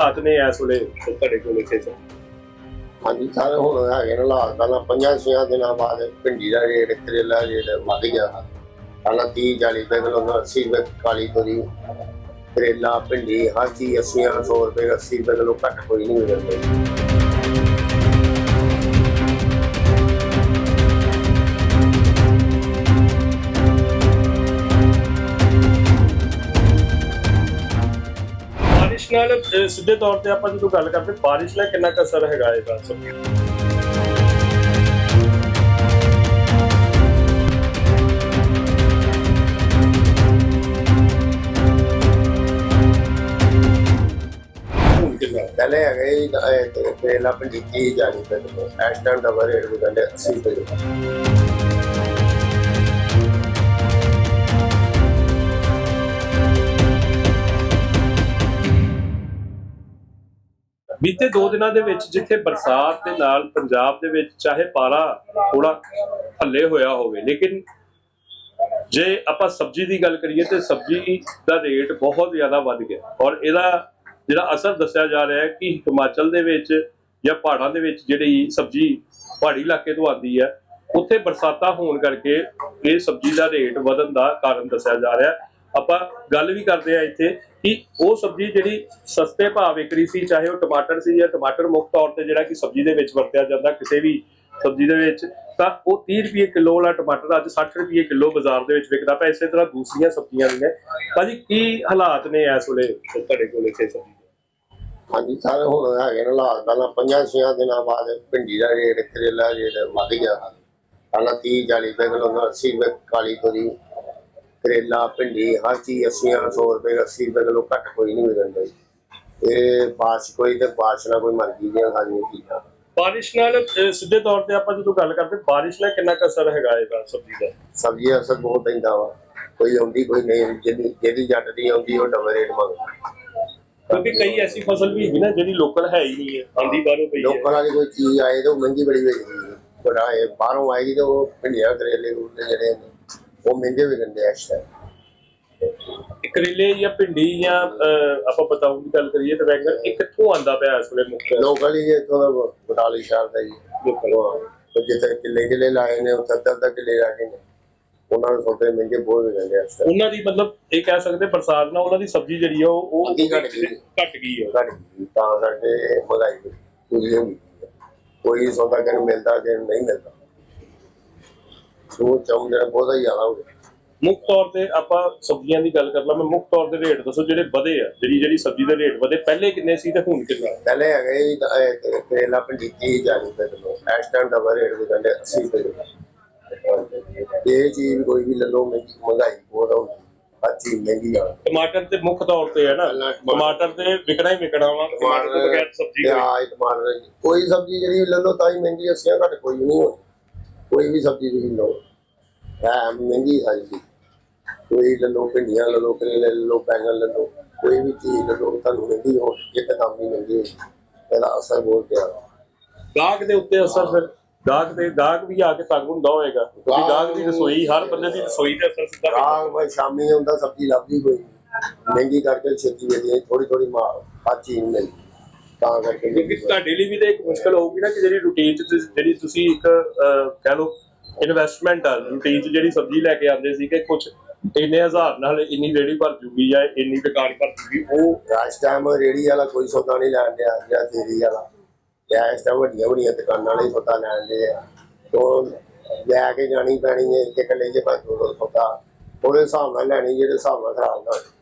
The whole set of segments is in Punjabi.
ਹਾਲਾਤ ਨੇ ਇਸ ਵੇਲੇ ਤੁਹਾਡੇ ਕੋਲ ਇੱਥੇ ਚ ਹਾਂਜੀ, ਸਾਰੇ ਹੁਣ ਹੈਗੇ ਨੇ ਹਾਲਾਤ ਪਹਿਲਾਂ ਪੰਜਾਂ ਛੇਆਂ ਦਿਨਾਂ ਬਾਅਦ ਭਿੰਡੀ ਦਾ ਰੇਟ ਕਰੇਲਾ ਰੇਟ ਵੱਧ ਗਿਆ ਪਹਿਲਾਂ 30 40 ਰੁਪਏ ਕਿਲੋ ਦਾ 80 ਰੁਪਏ, ਕਾਲੀ ਤੋਰੀ, ਕਰੇਲਾ, ਭਿੰਡੀ, ਹਰ ਚੀਜ਼ 80 100 ਰੁਪਏ 80 ਰੁਪਏ ਕਿਲੋ ਘੱਟ ਕੋਈ ਨਹੀਂ ਮਿਲਦਾ। ਬਾਰਿਸ਼ ਨਾਲ ਅਹ, ਸਿੱਧੇ ਤੌਰ ਤੇ ਆਪਾਂ ਜਦੋਂ ਗੱਲ ਕਰਦੇ ਬਾਰਿਸ਼ ਨਾਲ ਕਿੰਨਾ ਕੁ ਅਸਰ ਹੈਗਾ ਇਹਦਾ? ਪਹਿਲੇ ਹੈਗੇ ਸੀ, ਅਹ, ਤੇ ਭਿੰਡੀ 30 40 ਰੁਪਏ ਕਿਲੋ ਇਸ ਟਾਈਮ ਡਬਲ ਰੇਟ ਵਿਕਣਦੇ 80 ਰੁਪਏ ਬੀਤੇ 2 ਦਿਨਾਂ ਦੇ ਵਿੱਚ ਜਿੱਥੇ ਬਰਸਾਤ ਦੇ ਨਾਲ ਪੰਜਾਬ ਦੇ ਵਿੱਚ ਚਾਹੇ ਪਾਰਾ ਥੋੜਾ ਹੱਲੇ ਹੋਇਆ ਹੋਵੇ, ਲੇਕਿਨ ਜੇ ਆਪਾਂ ਸਬਜ਼ੀ ਦੀ ਗੱਲ ਕਰੀਏ ਤੇ ਸਬਜ਼ੀ ਦਾ ਰੇਟ ਬਹੁਤ ਜ਼ਿਆਦਾ ਵੱਧ ਗਿਆ। ਔਰ ਇਹਦਾ ਜਿਹੜਾ ਅਸਰ ਦੱਸਿਆ ਜਾ ਰਿਹਾ ਹੈ ਕਿ ਹਿਮਾਚਲ ਦੇ ਵਿੱਚ ਜਾਂ ਪਹਾੜਾਂ ਦੇ ਵਿੱਚ ਜਿਹੜੀ ਸਬਜ਼ੀ ਪਹਾੜੀ ਇਲਾਕੇ ਤੋਂ ਆਉਂਦੀ ਹੈ, ਉੱਥੇ ਬਰਸਾਤਾਂ ਹੋਣ ਕਰਕੇ ਇਹ ਸਬਜ਼ੀ ਦਾ ਰੇਟ ਵਧਣ ਦਾ ਕਾਰਨ ਦੱਸਿਆ ਜਾ ਰਿਹਾ। ਹੈ ਆਪਾਂ ਗੱਲ ਵੀ ਕਰਦੇ ਆ ਇੱਥੇ ਕਿ ਉਹ ਸਬਜ਼ੀ ਜਿਹੜੀ ਸਸਤੇ ਭਾਅ ਵਿਕ ਰਹੀ ਸੀ, ਚਾਹੇ ਉਹ ਟਮਾਟਰ ਸੀ ਜਾਂ ਟਮਾਟਰ ਮੁੱਖ ਤੌਰ ਤੇ ਜਿਹੜਾ ਕਿ ਸਬਜ਼ੀ ਦੇ ਵਿੱਚ ਵਰਤਿਆ ਜਾਂਦਾ, ਕਿਸੇ ਵੀ ਸਬਜ਼ੀ ਦੇ ਵਿੱਚ, ਤਾਂ ਉਹ 30 ਰੁਪਏ ਕਿਲੋ ਵਾਲਾ ਟਮਾਟਰ ਅੱਜ 60 ਰੁਪਏ ਕਿਲੋ ਬਾਜ਼ਾਰ ਦੇ ਵਿੱਚ ਵਿਕਦਾ ਪਿਆ, ਇਸੇ ਤਰ੍ਹਾਂ ਦੂਸਰੀਆਂ ਸਬਜ਼ੀਆਂ ਵੀ ਨੇ। ਭਾਜੀ, ਕੀ ਹਾਲਾਤ ਨੇ ਇਸ ਵੇਲੇ ਤੁਹਾਡੇ ਕੋਲ ਇੱਥੇ ਸਬਜ਼ੀ ਹਾਂਜੀ, ਸਾਰੇ ਹੁਣ ਹੈਗੇ ਨੇ ਹਾਲਾਤ, ਪਹਿਲਾਂ ਪੰਜਾਂ ਛੇਆਂ ਦਿਨਾਂ ਬਾਅਦ ਭਿੰਡੀ ਦਾ ਰੇਟ, ਕਰੇਲਾ ਰੇਟ ਵੱਧ ਗਿਆ। ਪਹਿਲਾਂ 30 40 ਰੁਪਏ ਕਿਲੋ 80 ਰੁਪਏ ਕਾਲੀ ਤੋਰੀ। ਕਰੇਲਾ ਭਿੰਡੀ ਹਰ ਚੀਜ਼ 80 100 ਰੁਪਏ 80 ਰੁਪਏ ਕਿਲੋ ਘੱਟ ਕੋਈ ਨਹੀਂ ਮਿਲਦਾ ਜੀ। ਇਹ ਬਾਰਿਸ਼ ਕੋਈ ਤੇ ਬਾਰਿਸ਼ ਨਾਲ ਕੋਈ ਮਰਜ਼ੀ ਦੀਆਂ ਸਾਰੀਆਂ ਚੀਜ਼ਾਂ। ਬਾਰਿਸ਼ ਨਾਲ ਅਹ, ਸਿੱਧੇ ਤੌਰ ਤੇ ਆਪਾਂ ਜਦੋਂ ਗੱਲ ਕਰਦੇ ਬਾਰਿਸ਼ ਨਾਲ ਕਿੰਨਾ ਕੁ ਅਸਰ ਹੈਗਾ ਇਹਦਾ ਸਬਜ਼ੀ ਦਾ? ਸਬਜ਼ੀ ਅਸਰ ਬਹੁਤ ਪੈਂਦਾ ਵਾ। ਕੋਈ ਆਉਂਦੀ ਕੋਈ ਨਹੀਂ ਜਿਹਦੀ ਜਿਹਦੀ ਜੱਟ ਦੀ ਆਉਂਦੀ ਉਹ ਡਬਲ ਰੇਟ ਮੰਗਦਾ। ਕਿਉਂਕਿ ਕਈ ਐਸੀ ਫਸਲ ਵੀ ਹੈਗੀ ਨਾ ਜਿਹੜੀ ਲੋਕਲ ਹੈ ਹੀ ਨਹੀਂ ਹੈ ਆਂਦੀ ਬਾਹਰੋਂ ਪਈ ਹੈ। ਲੋਕਾਂ ਵਾਲੀ ਕੋਈ ਚੀਜ਼ ਆਏ ਤਾਂ ਉਹ ਮਹਿੰਗੀ ਬੜੀ ਵੇਚਦੀ ਹੈ। ਬੜਾ ਇਹ ਬਾਹਰੋਂ ਆਏਗੀ ਤਾਂ ਉਹ ਭਿੰਡੀਆਂ ਕਰੇਲੇ ਕਰੂਲੇ ਜਿਹੜੇ ਨੇ ਉਹ ਮਹਿੰਗੇ ਵਿਕਣਦੇ ਆ ਇਸ ਟਾਈਮ ਇਹ ਕਰੇਲੇ ਜਾਂ ਭਿੰਡੀ ਜਾਂ ਅਹ, ਆਪਾਂ ਬਤਾਉਂ ਦੀ ਗੱਲ ਕਰੀਏ ਤਾਂ ਵੈਗਨ ਇਹ ਕਿੱਥੋਂ ਆਂਦਾ ਪਿਆ ਇਸ ਵੇਲੇ ਮੁੱਖ ਲੋਕਲ ਹੀ ਇੱਥੋਂ ਦਾ ਬਟਾਲੀ ਸ਼ਹਿਰ ਦਾ ਜੀ ਲੋਕਲ। ਉਹ ਜਿੱਥੇ ਕਿੱਲੇ ਕਿੱਲੇ ਲਾਏ ਨੇ ਉੱਥੇ ਅੱਧਾ ਅੱਧਾ ਕਿੱਲੇ ਲਾਏ ਨੇ। ਉਹਨਾਂ ਨੂੰ ਸੌਦੇ ਮਹਿੰਗੇ ਬਹੁਤ ਵਿਕਣਦੇ ਆ ਇਸ ਟਾਈਮ ਉਹਨਾਂ ਦੀ ਮਤਲਬ ਇਹ ਕਹਿ ਸਕਦੇ ਬਰਸਾਤ ਨਾਲ ਉਹਨਾਂ ਦੀ ਸਬਜ਼ੀ ਜਿਹੜੀ ਆ ਉਹ ਉਹ ਘੱਟ ਗਈ। ਘਟ ਗਈ ਹੈ ਘੱਟ ਗਈ ਤਾਂ ਕਰਕੇ ਮਹਿੰਗਾਈ ਪੂਰੀ ਹੋ ਗਈ ਕੋਈ ਸੌਦਾ ਕਿਨ ਮਿਲਦਾ ਕਿ ਨਹੀਂ ਮਿਲਦਾ। ਉਹ ਚਾਹੁੰਦੇ ਨੇ ਬਹੁਤਾ ਹੀ ਜ਼ਿਆਦਾ ਹੋ ਗਿਆ। ਮੁੱਖ ਤੌਰ ਤੇ ਆਪਾਂ ਸਬਜ਼ੀਆਂ ਦੀ ਗੱਲ ਕਰ ਲਾਂ ਮੈਂ ਮੁੱਖ ਤੌਰ ਤੇ ਰੇਟ ਦੱਸੋ ਜਿਹੜੇ ਵਧੇ ਆ ਜਿਹੜੀ ਜਿਹੜੀ ਸਬਜ਼ੀ ਦੇ ਰੇਟ ਵਧੇ ਪਹਿਲੇ ਕਿੰਨੇ ਸੀ ਤੇ ਹੁਣ ਕਿੰਨਾ ਪਹਿਲੇ ਹੈਗੇ ਅਹ, ਤੇ ਕਰੇਲਾ ਭਿੰਡੀ 30 40 ਰੁਪਏ ਕਿਲੋ ਇਸ ਟਾਈਮ ਡਬਲ ਰੇਟ ਵਿਕਣਦੇ 80 ਰੁਪਏ ਕਿਲੋ। ਇਹ ਚੀਜ਼ ਕੋਈ ਵੀ ਲੈ ਲਓ ਮਹਿੰਗੀ ਮਹਿੰਗਾਈ ਬਹੁਤ ਹੋ ਗਈ ਹਰ ਚੀਜ਼ ਮਹਿੰਗੀ ਆ। ਟਮਾਟਰ ਤੇ ਮੁੱਖ ਤੌਰ ਤੇ ਹੈ ਨਾ ਪਹਿਲਾਂ ਟਮਾਟਰ- ਟਮਾਟਰ ਤੇ ਵਿਕਣਾ ਹੀ ਵਿਕਣਾ ਵਾ ਟਮਾਟਰ ਤੋਂ ਬਗੈਰ ਸਬਜ਼ੀ ਕੋਈ ਪਿਆਜ਼ ਟਮਾਟਰ ਕੋਈ ਸਬਜ਼ੀ ਜਿਹੜੀ ਲੈ ਲਓ ਤਾਂ ਹੀ ਮਹਿੰਗੀ ਅਸੀਆਂ ਘੱਟ ਕੋਈ ਨਹੀਂ ਹੋਣੀ। ਕੋਈ ਵੀ ਸਬਜ਼ੀ ਤੁਸੀਂ ਲਓ। ਹੈ ਮਹਿੰਗੀ ਸਬਜ਼ੀ ਕੋਈ ਲੈ ਲਓ ਭਿੰਡੀਆਂ ਲੈ ਲਓ ਕਰੇਲੇ ਲੈ ਲਓ ਬੈਂਗਣ ਲੈ ਲਓ ਕੋਈ ਵੀ ਚੀਜ਼ ਲੈ ਲਓ ਤੁਹਾਨੂੰ ਮਹਿੰਗੀ ਹੋ ਇੱਕ ਕੰਮ ਹੀ ਮਹਿੰਗੀ ਹੋਈ ਇਹਦਾ ਅਸਰ ਬਹੁਤ ਪਿਆ। ਗਾਹਕ ਦੇ ਉੱਤੇ ਅਸਰ ਫਿਰ ਗਾਹਕ ਦੇ ਗਾਹਕ ਵੀ ਆ ਕੇ ਤੰਗ ਹੁੰਦਾ ਹੋਏਗਾ ਕਿਉਂਕਿ ਗਾਹਕ ਦੀ ਰਸੋਈ ਹਰ ਬੰਦੇ ਦੀ ਰਸੋਈ ਤੇ ਅਸਰ ਸਿੱਧਾ ਪੈਂਦਾ। ਰਾਗ ਭਾਈ ਸ਼ਾਮੀ ਹੁੰਦਾ ਸਬਜ਼ੀ ਲੱਭਦੀ ਕੋਈ ਨਹੀਂ। ਮਹਿੰਗੀ ਕਰਕੇ ਛੇਤੀ ਵੇਚੀ ਥੋੜੀ ਥੋੜੀ ਮਾਰ ਹਰ ਚੀਜ਼ ਮਿਲਦੀ ਤਾਂ ਕਰਕੇ ਕਿਉਂਕਿ ਤੁਹਾਡੇ ਲਈ ਵੀ ਤਾਂ ਇੱਕ ਮੁਸ਼ਕਲ ਹੋਊਗੀ ਨਾ ਕਿ ਜਿਹੜੀ ਰੂਟੀਨ ਚ ਤੁਸੀਂ- ਜਿਹੜੀ ਤੁਸੀਂ ਇੱਕ ਅਹ, ਕਹਿ ਲਓ ਇਨਵੈਸਟਮੈਂਟ ਆ ਰੂਟੀਨ ਚ ਜਿਹੜੀ ਸਬਜ਼ੀ ਲੈ ਕੇ ਆਉਂਦੇ ਸੀ ਕਿ ਕੁਝ ਇੰਨੇ ਹਜ਼ਾਰ ਨਾਲ ਇੰਨੀ ਰੇੜੀ ਭਰ ਜੂਗੀ ਜਾਂ ਇੰਨੀ ਦੁਕਾਨ ਭਰ ਜੂਗੀ ਉਹ ਇਸ ਟਾਈਮ ਰੇੜੀ ਵਾਲਾ ਕੋਈ ਸੌਦਾ ਨਹੀਂ ਲੈਣ ਡਿਆ ਜਾਂ ਦੇਰੀ ਵਾਲਾ। ਜਾਂ ਇਸ ਟਾਈਮ ਵੱਡੀਆਂ ਵੱਡੀਆਂ ਦੁਕਾਨਾਂ ਵਾਲੇ ਸੌਦਾ ਲੈਣ ਦੇ ਆ ਤੋਂ ਲੈ ਕੇ ਜਾਣੀ ਪੈਣੀ ਹੈ ਇੱਕ ਇਕੱਲੇ ਜੇ ਭਾਈ ਦੋ ਦੋ ਸੌਦਾ। ਉਹਦੇ ਹਿਸਾਬ ਨਾਲ ਲੈਣੀ ਜਿਹੜੇ ਹਿਸਾਬ ਨਾਲ ਖਰਾਬ ਨਾ ਹੋਏ।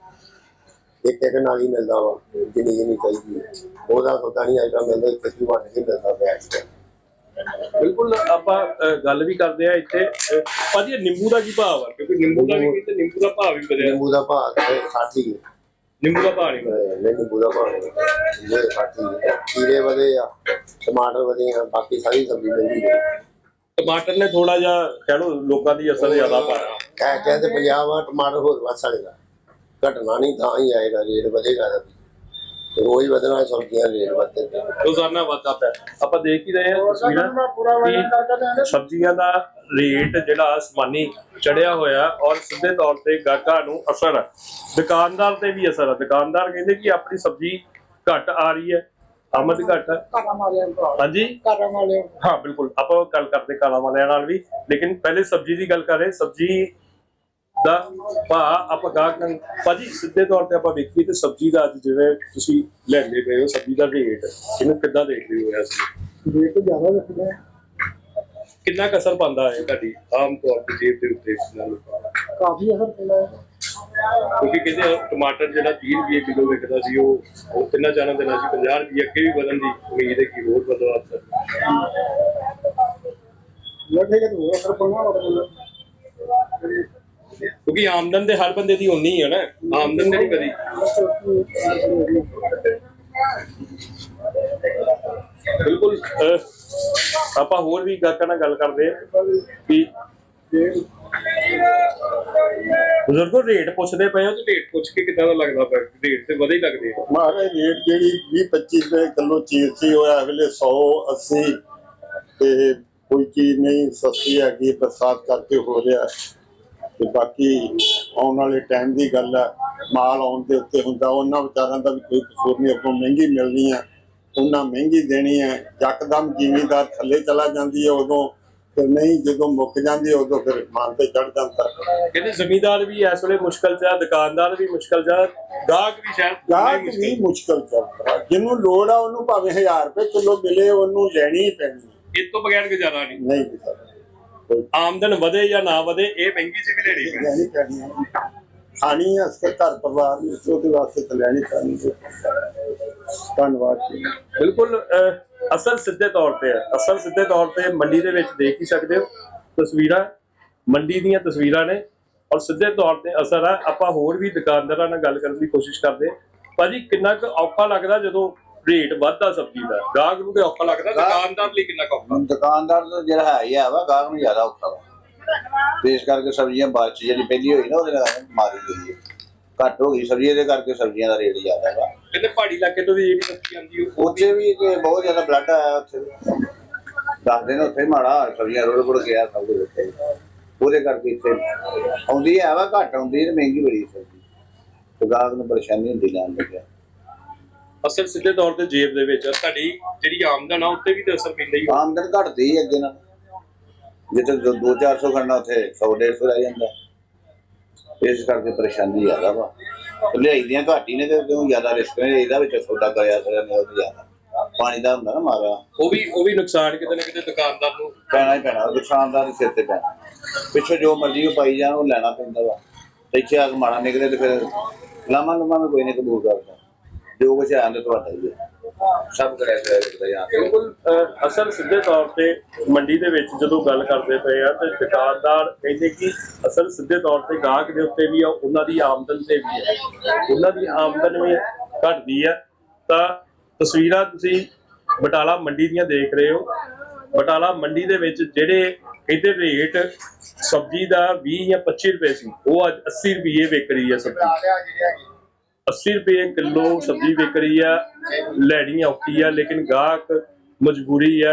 ਇੱਕ ਇੱਕ ਨਾਲ ਹੀ ਮਿਲਦਾ ਵਾ ਜਿੰਨੀ ਜਿੰਨੀ ਚਾਹੀਦੀ ਹੈ ਉਹਦਾ ਸੌਦਾ ਨਹੀਂ ਅੱਜ ਕੱਲ੍ਹ ਮਿਲਦਾ ਹੀ ਵੱਟ ਕੇ ਮਿਲਦਾ ਟਾਈਮ ਬਿਲਕੁਲ ਆਪਾਂ ਅਹ, ਗੱਲ ਵੀ ਕਰਦੇ ਆ ਇੱਥੇ। ਅਹ, ਭਾਜੀ ਇਹ ਨਿੰਬੂ ਦਾ ਕੀ ਭਾਅ ਆ ਕਿਉਂਕਿ ਨਿੰਬੂ ਦਾ ਵੀ ਤੇ ਨਿੰਬੂ ਦਾ ਭਾਅ ਵੀ ਵਧਿਆ। ਨਿੰਬੂ ਦਾ ਭਾਅ ਤੇ ਸਾਠੀ ਹੈ ਨਿੰਬੂ ਦਾ ਭਾਅ ਨਹੀਂ ਵਧਿਆ। ਨਹੀਂ ਨਿੰਬੂ ਦਾ ਭਾਅ ਇਹ ਸਾਠੀ ਹੈ ਖੀਰੇ ਵਧੇ ਆ ਟਮਾਟਰ ਵਧੇ ਆ ਬਾਕੀ ਸਾਰੀ ਸਬਜ਼ੀ ਮਹਿੰਗੀ ਹੈ ਟਮਾਟਰ ਨੇ ਥੋੜਾ ਜਿਹਾ ਕਹਿ ਲਓ ਲੋਕਾਂ ਦੀ ਅਸਰ ਜ਼ਿਆਦਾ ਪਾਇਆ ਕਹਿ ਕਹਿੰਦੇ ਪੰਜਾਬ ਆ ਟਮਾਟਰ ਹੋਰ ਵੱਧ ਸਕਦਾ ਘਟਣਾ ਨਹੀਂ ਤਾਂ ਹੀ ਆਏਗਾ ਰੇਟ ਵਧੇਗਾ ਤਾਂ ਰੋਜ਼ ਵਧਣਾ ਸਬਜ਼ੀਆਂ ਰੇਟ ਵਧਦੇ। ਰੋਜ਼ਾਨਾ ਵਾਧਾ ਪਿਆ। ਆਪਾਂ ਦੇਖ ਹੀ ਰਹੇ ਹਾਂ ਤਸਵੀਰਾਂ ਸਬਜ਼ੀਆਂ ਦਾ ਰੇਟ ਜਿਹੜਾ ਅਸਮਾਨੀ ਚੜਿਆ ਹੋਇਆ ਔਰ ਸਿੱਧੇ ਤੌਰ ਤੇ ਗਾਹਕਾਂ ਨੂੰ ਅਸਰ ਹੈ। ਦੁਕਾਨਦਾਰ ਤੇ ਵੀ ਅਸਰ ਹੈ। ਦੁਕਾਨਦਾਰ ਕਹਿੰਦੇ ਕਿ ਆਪਣੀ ਸਬਜ਼ੀ ਘੱਟ ਆ ਰਹੀ ਹੈ ਆਮਦ ਘੱਟ ਹਾਂਜੀ? ਹਾਂ ਬਿਲਕੁਲ। ਆਪਾਂ ਗੱਲ ਕਰਦੇ ਕਾਲਾ ਵਾਲਿਆਂ ਨਾਲ ਵੀ। ਲੇਕਿਨ ਪਹਿਲੇ ਸਬਜ਼ੀ ਦੀ ਗੱਲ ਕਰ ਰਹੇ ਸਬਜ਼ੀ ਦਾ ਭਾ ਆਪਾਂ ਗਾਹਕ ਨਾਲ ਭਾਜੀ ਸਿੱਧੇ ਤੌਰ ਤੇ ਆਪਾਂ ਵੇਖੀਏ ਤੇ ਸਬਜ਼ੀ ਦਾ ਅੱਜ ਜਿਵੇਂ ਤੁਸੀਂ ਲੈਂਦੇ ਪਏ ਹੋ ਸਬਜ਼ੀ ਦਾ ਰੇਟ ਇਹਨੂੰ ਕਿੱਦਾਂ ਦੇਖ ਰਹੇ ਹੋ ਇਸ ਰੇਟ ਜ਼ਿਆਦਾ ਰੱਖਦੇ ਆ। ਕਿੰਨਾ ਕੁ ਅਸਰ ਪਾਉਂਦਾ ਹੈ ਤੁਹਾਡੀ ਆਮ ਤੌਰ ਤੇ ਜੇਬ ਦੇ ਉੱਤੇ ਨਾਲ? ਕਾਫੀ ਅਸਰ ਪੈਂਦਾ ਹੈ। ਕਿਉਂਕਿ ਕਹਿੰਦੇ ਟਮਾਟਰ ਜਿਹੜਾ 30 ਰੁਪਏ ਕਿਲੋ ਵਿਕਦਾ ਸੀ ਉਹ ਉਹ ਤਿੰਨਾਂ ਚਾਰਾਂ ਦਿਨਾਂ ਸੀ 50 ਰੁਪਏ ਅੱਗੇ ਵੀ ਵਧਣ ਦੀ ਉਮੀਦ ਹੈ ਕਿ ਹੋਰ ਵਧੋ ਅਸਰ ਲੱਗੇ ਕਿ ਹੋਰ ਅਸਰ ਪੈਣਾ ਹੋਰ ਕਿਉਂਕਿ ਆਮਦਨ ਤੇ ਹਰ ਬੰਦੇ ਦੀ ਉਨੀ ਹੈ ਨਾ ਆਮਦਨ ਤੇ ਨਹੀਂ ਕਦੀ। ਬਿਲਕੁਲ ਅਹ, ਆਪਾਂ ਹੋਰ ਵੀ ਗਾਹਕਾਂ ਨਾਲ ਗੱਲ ਕਰਦੇ ਹਾਂ ਕਿ ਬਜ਼ੁਰਗੋ ਰੇਟ ਪੁੱਛਦੇ ਪਏ ਹੋ ਤੇ ਰੇਟ ਪੁੱਛ ਕੇ ਕਿੱਦਾਂ ਦਾ ਲੱਗਦਾ ਪਿਆ ਰੇਟ ਤੇ ਵਧੇ ਹੀ ਲੱਗਦੇ ਆ। ਮਾਰੇ ਰੇਟ ਜਿਹੜੀ 20 25 ਰੁਪਏ ਕਿਲੋ ਚੀਜ਼ ਸੀ ਉਹ ਵੇਲੇ 100 80 ਤੇ ਕੋਈ ਚੀਜ਼ ਨਹੀਂ ਸਸਤੀ ਹੈਗੀ ਬਰਸਾਤ ਕਰਕੇ ਹੋ ਰਿਹਾ। ਤੇ ਬਾਕੀ ਆਉਣ ਵਾਲੇ ਟਾਈਮ ਦੀ ਗੱਲ ਹੈ ਮਾਲ ਆਉਣ ਦੇ ਉੱਤੇ ਹੁੰਦਾ ਉਹਨਾਂ ਵਿਚਾਰਾਂ ਦਾ ਵੀ ਕੋਈ ਕਸੂਰ ਨਹੀਂ ਅੱਗੋਂ ਮਹਿੰਗੀ ਮਿਲਣੀ ਹੈ ਉਹਨਾਂ ਮਹਿੰਗੀ ਦੇਣੀ ਹੈ ਯਕਦਮ ਜ਼ਿਮੀਦਾਰ ਥੱਲੇ ਚਲਾ ਜਾਂਦੀ ਹੈ ਉਦੋਂ ਤੇ ਨਹੀਂ ਜਦੋਂ ਮੁੱਕ ਜਾਂਦੀ ਹੈ ਉਦੋਂ ਫਿਰ ਮਾਲ ਤੇ ਚੜ ਜਾਂਦਾ। ਕਹਿੰਦੇ ਜ਼ਮੀਂਦਾਰ ਵੀ ਇਸ ਵੇਲੇ ਮੁਸ਼ਕਲ ਚ ਆ ਦੁਕਾਨਦਾਰ ਵੀ ਮੁਸ਼ਕਲ ਚ ਆ ਗਾਹਕ ਵੀ ਸ਼ਾਇਦ ਗਾਹਕ ਵੀ ਮੁਸ਼ਕਲ। ਚੱਲਦਾ ਜਿਹਨੂੰ ਲੋੜ ਆ ਉਹਨੂੰ ਭਾਵੇਂ 1000 ਰੁਪਏ ਕਿਲੋ ਮਿਲੇ ਉਹਨੂੰ ਲੈਣੀ ਹੀ ਪੈਣੀ। ਇਸ ਤੋਂ ਬਗੈਰ ਗੁਜ਼ਾਰਾ ਨਹੀਂ। ਨਹੀਂ ਆਮਦਨ ਵਧੇ ਜਾਂ ਨਾ ਵਧੇ ਇਹ ਮਹਿੰਗੀ ਚ ਵੀ ਲੈਣੀ ਪੈਣੀ। ਲੈਣੀ ਪੈਣੀ ਹੈ। ਖਾਣੀ ਹੈ ਅਸਕੇ ਘਰ ਪਰਿਵਾਰ ਨੂੰ ਤੇ ਉਹਦੇ ਵਾਸਤੇ ਤਾਂ ਲੈਣੀ ਪੈਣੀ ਹੈ। ਧੰਨਵਾਦ ਜੀ। ਬਿਲਕੁਲ ਅਹ, ਅਸਲ ਸਿੱਧੇ ਤੌਰ ਤੇ ਹੈ। ਅਸਲ ਸਿੱਧੇ ਤੌਰ ਤੇ ਮੰਡੀ ਦੇ ਵਿੱਚ ਦੇਖ ਹੀ ਸਕਦੇ ਹੋ। ਤਸਵੀਰਾਂ ਮੰਡੀ ਦੀਆਂ ਤਸਵੀਰਾਂ ਨੇ। ਔਰ ਸਿੱਧੇ ਤੌਰ ਤੇ ਅਸਰ ਹੈ ਆਪਾਂ ਹੋਰ ਵੀ ਦੁਕਾਨਦਾਰਾਂ ਨਾਲ ਗੱਲ ਕਰਨ ਦੀ ਕੋਸ਼ਿਸ਼ ਕਰਦੇ ਹਾਂ। ਭਾਜੀ ਕਿੰਨਾ ਕੁ ਔਖਾ ਲੱਗਦਾ ਜਦੋਂ ਰੇਟ ਵੱਧਦਾ ਸਬਜ਼ੀ ਦਾ। ਗਾਹਕ ਨੂੰ ਤੇ ਔਖਾ ਲੱਗਦਾ ਦੁਕਾਨਦਾਰ ਲਈ ਕਿੰਨਾ ਔਖਾ? ਦੁਕਾਨਦਾਰ ਦਾ ਜਿਹੜਾ ਹੈ ਹੀ ਆ ਵਾ ਗਾਹਕ ਨੂੰ ਜ਼ਿਆਦਾ ਔਖਾ ਵਾ। ਤੇ ਇਸ ਕਰਕੇ ਸਬਜ਼ੀਆਂ ਬਾਰਿਸ਼ ਜਿਹੜੀ ਪਹਿਲੀ ਹੋਈ ਨਾ ਉਹਦੇ ਨਾਲ ਮਾਰੀ ਗਈ ਹੈ ਘੱਟ ਹੋ ਗਈ ਸਬਜ਼ੀ ਦੇ ਕਰਕੇ ਸਬਜ਼ੀਆਂ ਦਾ ਰੇਟ ਜ਼ਿਆਦਾ ਵਾ। ਕਹਿੰਦੇ ਪਹਾੜੀ ਇਲਾਕੇ ਤੋਂ ਵੀ ਜਿਹੜੀ ਸਬਜ਼ੀ ਆਉਂਦੀ ਉਹ ਉੱਥੇ ਵੀ ਤੇ ਬਹੁਤ ਜ਼ਿਆਦਾ ਬਲੱਡ ਆਇਆ ਉੱਥੇ। ਵੀ। ਦੱਸਦੇ ਨੇ ਉੱਥੇ ਮਾੜਾ ਹਾਲ ਸਬਜ਼ੀਆਂ ਰੋੜ ਰੋੜ ਗਿਆ ਸਭ ਕੁਝ ਉੱਥੇ। ਉਹਦੇ ਕਰਕੇ ਇੱਥੇ ਆਉਂਦੀ ਹੈ ਵਾ ਘੱਟ ਆਉਂਦੀ ਤੇ ਮਹਿੰਗੀ ਬੜੀ ਸਬਜ਼ੀ। ਤੇ ਗਾਹਕ ਨੂੰ ਪਰੇਸ਼ਾਨੀ ਹੁੰਦੀ ਲੈਣ ਲੱਗਿਆ ਅਸਲ ਸਿੱਧੇ ਤੌਰ ਤੇ ਜੇਬ ਦੇ ਵਿੱਚ ਤੁਹਾਡੀ ਜਿਹੜੀ ਆਮਦਨ ਆ ਉੱਤੇ ਵੀ ਤੇ ਅਸਰ ਪੈਂਦਾ ਹੀ ਆ। ਆਮਦਨ ਘਟਦੀ ਹੀ ਅੱਗੇ ਨਾਲ। ਜਿੱਥੇ 2-400 ਖੜਨਾ ਉੱਥੇ 100-150 ਰਹਿ ਜਾਂਦਾ। ਇਸ ਕਰਕੇ ਪਰੇਸ਼ਾਨੀ ਜ਼ਿਆਦਾ ਵਾ। ਲਿਆਈ ਦੀਆਂ ਘੱਟ ਨੇ ਤੇ ਕਿਉਂ ਜ਼ਿਆਦਾ ਰਿਸਕ ਨੇ? ਇਹਦਾ ਵਿੱਚ ਸੌਦਾ ਕਰਿਆ ਕਰਿਆ ਨੇ ਉਹ ਜ਼ਿਆਦਾ। ਪਾਣੀ ਦਾ ਹੁੰਦਾ ਨਾ ਮਾਰਾ। ਉਹ ਵੀ ਉਹ ਵੀ ਨੁਕਸਾਨ ਕਿਤੇ ਨਾ ਕਿਤੇ ਦੁਕਾਨਦਾਰ ਨੂੰ ਪੈਣਾ ਹੀ ਪੈਣਾ ਦੁਕਾਨਦਾਰ ਦੇ ਸਿਰ ਤੇ ਪੈਣਾ। ਪਿੱਛੋਂ ਜੋ ਮਰਜ਼ੀ ਉਹ ਪਾਈ ਜਾਣ ਉਹ ਲੈਣਾ ਪੈਂਦਾ ਵਾ। ਤੇ ਇੱਥੇ ਆ ਕੇ ਮਾੜਾ ਨਿਕਲੇ ਤੇ ਫਿਰ ਲਾਮਾ ਲੁਮਾ ਵੀ ਕੋਈ ਨਹੀਂ ਕਬੂਲ ਕਰਦਾ। ਜੋ ਕੁਛ ਹੈ ਤੁਹਾਡਾ ਹੀ ਹੈ। ਸਭ ਕਰਿਆ ਕਰਿਆ ਕਰਦਾ ਜਾਂ ਬਿਲਕੁਲ ਅਹ, ਅਸਲ ਸਿੱਧੇ ਤੌਰ ਤੇ ਮੰਡੀ ਦੇ ਵਿੱਚ ਜਦੋਂ ਗੱਲ ਕਰਦੇ ਪਏ ਆ ਤੇ ਦੁਕਾਨਦਾਰ ਕਹਿੰਦੇ ਕਿ ਅਸਲ ਸਿੱਧੇ ਤੌਰ ਤੇ ਗਾਹਕ ਦੇ ਉੱਤੇ ਵੀ ਆ ਉਹਨਾਂ ਦੀ ਆਮਦਨ ਤੇ ਵੀ ਹੈ ਉਹਨਾਂ ਦੀ ਆਮਦਨ ਵੀ ਘਟਦੀ ਆ। ਤਾਂ ਤਸਵੀਰਾਂ ਤੁਸੀਂ ਬਟਾਲਾ ਮੰਡੀ ਦੀਆਂ ਦੇਖ ਰਹੇ ਹੋ। ਬਟਾਲਾ ਮੰਡੀ ਦੇ ਵਿੱਚ ਜਿਹੜੇ ਇਹਦੇ ਰੇਟ ਸਬਜ਼ੀ ਦਾ 20 ਜਾਂ 25 ਰੁਪਏ ਸੀ ਉਹ ਅੱਜ 80 ਰੁਪਏ ਵਿਕ ਰਹੀ ਹੈ ਸਬਜ਼ੀ। 80 ਰੁਪਏ ਕਿਲੋ ਸਬਜ਼ੀ ਵਿਕ ਰਹੀ ਆ ਲੈਣੀ ਔਖੀ ਆ, ਲੇਕਿਨ ਗਾਹਕ ਮਜਬੂਰੀ ਆ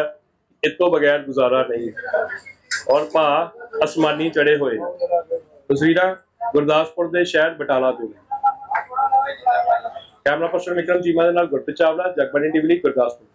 ਇਸ ਤੋਂ ਬਗੈਰ ਗੁਜ਼ਾਰਾ ਨਹੀਂ। ਔਰ ਭਾ ਅਸਮਾਨੀ ਚੜੇ ਹੋਏ। ਤਸਵੀਰਾਂ ਗੁਰਦਾਸਪੁਰ ਦੇ ਸ਼ਹਿਰ ਬਟਾਲਾ ਤੋਂ। ਕੈਮਰਾ ਪਰਸਨ ਵਿਕਰਮ ਚੀਮਾ ਦੇ ਨਾਲ ਗੁਰਪ੍ਰੀਤ ਚਾਵਲਾ, ਜਗਬਾਣੀ ਟੀਵੀ ਲਈ ਗੁਰਦਾਸਪੁਰ।